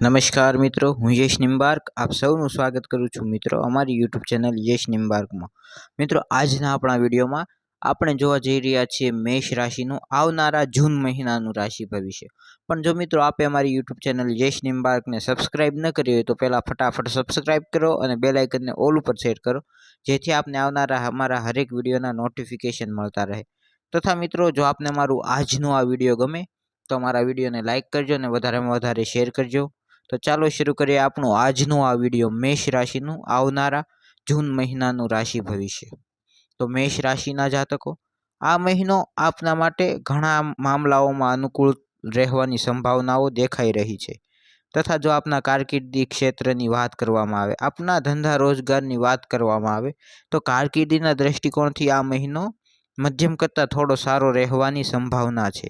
નમસ્કાર મિત્રો, હું યશ નિમ્બાર્ક આપ સૌનું સ્વાગત કરું છું મિત્રો અમારી યુટ્યુબ ચેનલ યશ નિમ્બાર્કમાં મિત્રો, આજના આપણા વિડીયોમાં આપણે જોવા જઈ રહ્યા છીએ મેષ રાશિનું આવનારા જૂન મહિનાનું રાશિ ભવિષ્ય પણ જો મિત્રો આપે અમારી યુટ્યુબ ચેનલ યશ નિમ્બાર્કને સબસ્ક્રાઇબ ન કરી હોય તો પહેલાં ફટાફટ સબસ્ક્રાઇબ કરો અને બે લાઇકનને ઓલ ઉપર સેટ કરો, જેથી આપને આવનારા અમારા હરેક વિડીયોના નોટિફિકેશન મળતા રહે. તથા મિત્રો, જો આપને મારું આજનો આ વીડિયો ગમે તો અમારા વિડીયોને લાઇક કરજો અને વધારેમાં વધારે શેર કરજો. તો ચાલો શરૂ કરીએ આપણું આજનું આ વીડિયો, મેષ રાશિનું આવનારા જૂન મહિનાનું રાશિ ભવિષ્ય. તો મેષ રાશિના જાતકો, આ મહિનો આપના માટે ઘણા મામલાઓમાં અનુકૂળ રહેવાની સંભાવનાઓ દેખાઈ રહી છે. તથા જો આપના કારકિર્દી ક્ષેત્રની વાત કરવામાં આવે, આપના ધંધા રોજગારની વાત કરવામાં આવે, તો કારકિર્દીના દ્રષ્ટિકોણથી આ મહિનો મધ્યમ કરતાં થોડો સારો રહેવાની સંભાવના છે.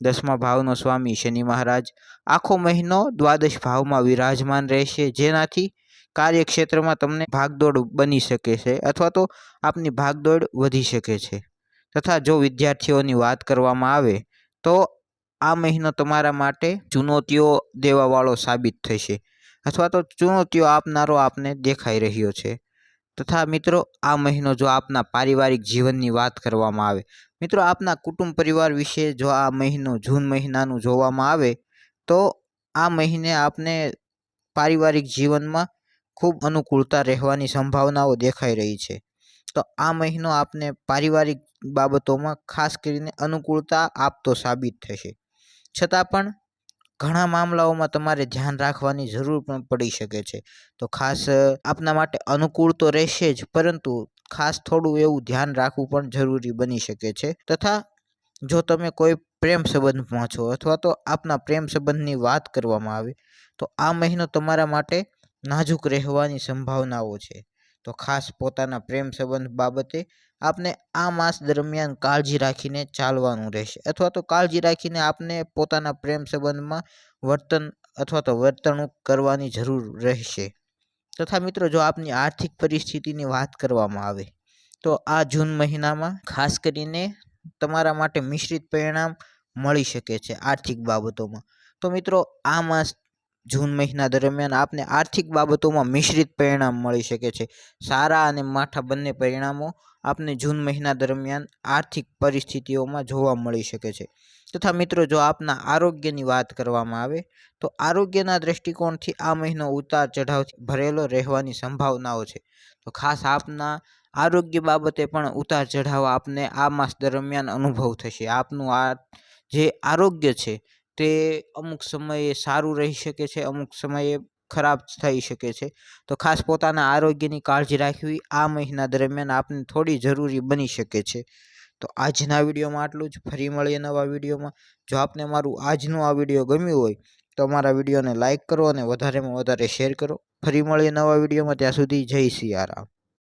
દસમા ભાવનો સ્વામી શનિ મહારાજ આખો મહિનો દ્વાદશ ભાવમાં વિરાજમાન રહેશે. જેનાથી કાર્યક્ષેત્રમાં તમને ભાગદોડ બની શકે છે અથવા તો આપની ભાગદોડ વધી શકે છે. તથા જો વિદ્યાર્થીઓની વાત કરવામાં આવે તો આ મહિનો તમારા માટે ચુનૌતીઓ દેવાવાળો સાબિત થશે. અથવા તો ચુનૌતીઓ આપનારો આપને દેખાઈ રહ્યો છે. તથા મિત્રો, આ મહિનો જો આપના પારિવારિક જીવનની વાત કરવામાં આવે, મિત્રો આપના કુટુંબ પરિવાર વિશે જો આ મહિનો જૂન મહિનાનું જોવામાં આવે, તો આ મહિને આપને પારિવારિક જીવનમાં ખૂબ અનુકૂળતા રહેવાની સંભાવનાઓ દેખાઈ રહી છે. તો આ મહિનો આપને પારિવારિક બાબતોમાં ખાસ કરીને અનુકૂળતા આપતો સાબિત થશે. છતાં પણ ઘણા મામલાઓમાં તમારે ધ્યાન રાખવાની જરૂર પણ પડી શકે છે. તો ખાસ આપના માટે અનુકૂળ તો રહેશે જ, પરંતુ ખાસ થોડું એવું ધ્યાન રાખવું પણ જરૂરી બની શકે છે. તથા, જો તમે કોઈ પ્રેમ સંબંધમાં છો અથવા તો આપના પ્રેમ સંબંધની વાત કરવામાં આવે, તો આ મહિનો તમારા માટે નાજુક રહેવાની સંભાવનાઓ છે. તો ખાસ પોતાના પ્રેમ સંબંધ બાબતે આપને આ માસ દરમિયાન કાળજી રાખીને ચાલવાનું રહેશે. અથવા તો કાળજી રાખીને આપને પોતાના પ્રેમ સંબંધમાં વર્તન અથવા તો વર્તણૂક કરવાની જરૂર રહેશે. તથા મિત્રો, જો આપની આર્થિક પરિસ્થિતિની વાત કરવામાં આવે, તો આ જૂન મહિનામાં ખાસ કરીને તમારા માટે મિશ્રિત પરિણામ મળી શકે છે આર્થિક બાબતોમાં. તો મિત્રો, આ માસ જૂન મહિના દરમિયાન આપને આર્થિક બાબતોમાં મિશ્રિત પરિણામ મળી શકે છે. સારા અને માઠા બંને પરિણામો આપને જૂન મહિના દરમિયાન આર્થિક પરિસ્થિતિઓમાં જોવા મળી શકે છે. તથા મિત્રો, જો આપના આરોગ્યની વાત કરવામાં આવે, તો આરોગ્યના દ્રષ્ટિકોણથી આ મહિનો ઉતાર ચઢાવથી ભરેલો રહેવાની સંભાવનાઓ છે. તો ખાસ આપના આરોગ્ય બાબતે પણ ઉતાર ચઢાવ આપને આ માસ દરમિયાન અનુભવ થશે. આપનું આ જે આરોગ્ય છે તે અમુક સમયે સારું રહી શકે છે, અમુક સમયે ખરાબ થઈ શકે છે. તો ખાસ પોતાના આરોગ્યની કાળજી રાખવી આ મહિના દરમિયાન આપને થોડી જરૂરી બની શકે છે. તો આજના વિડીયોમાં આટલું જ. ફરી મળીએ નવા વિડીયોમાં. જો આપને મારું આજનું આ વીડિયો ગમ્યું હોય, તો અમારા વિડીયોને લાઇક કરો અને વધારેમાં વધારે શેર કરો. ફરી મળીએ નવા વિડીયોમાં. ત્યાં સુધી જય સિયારામ.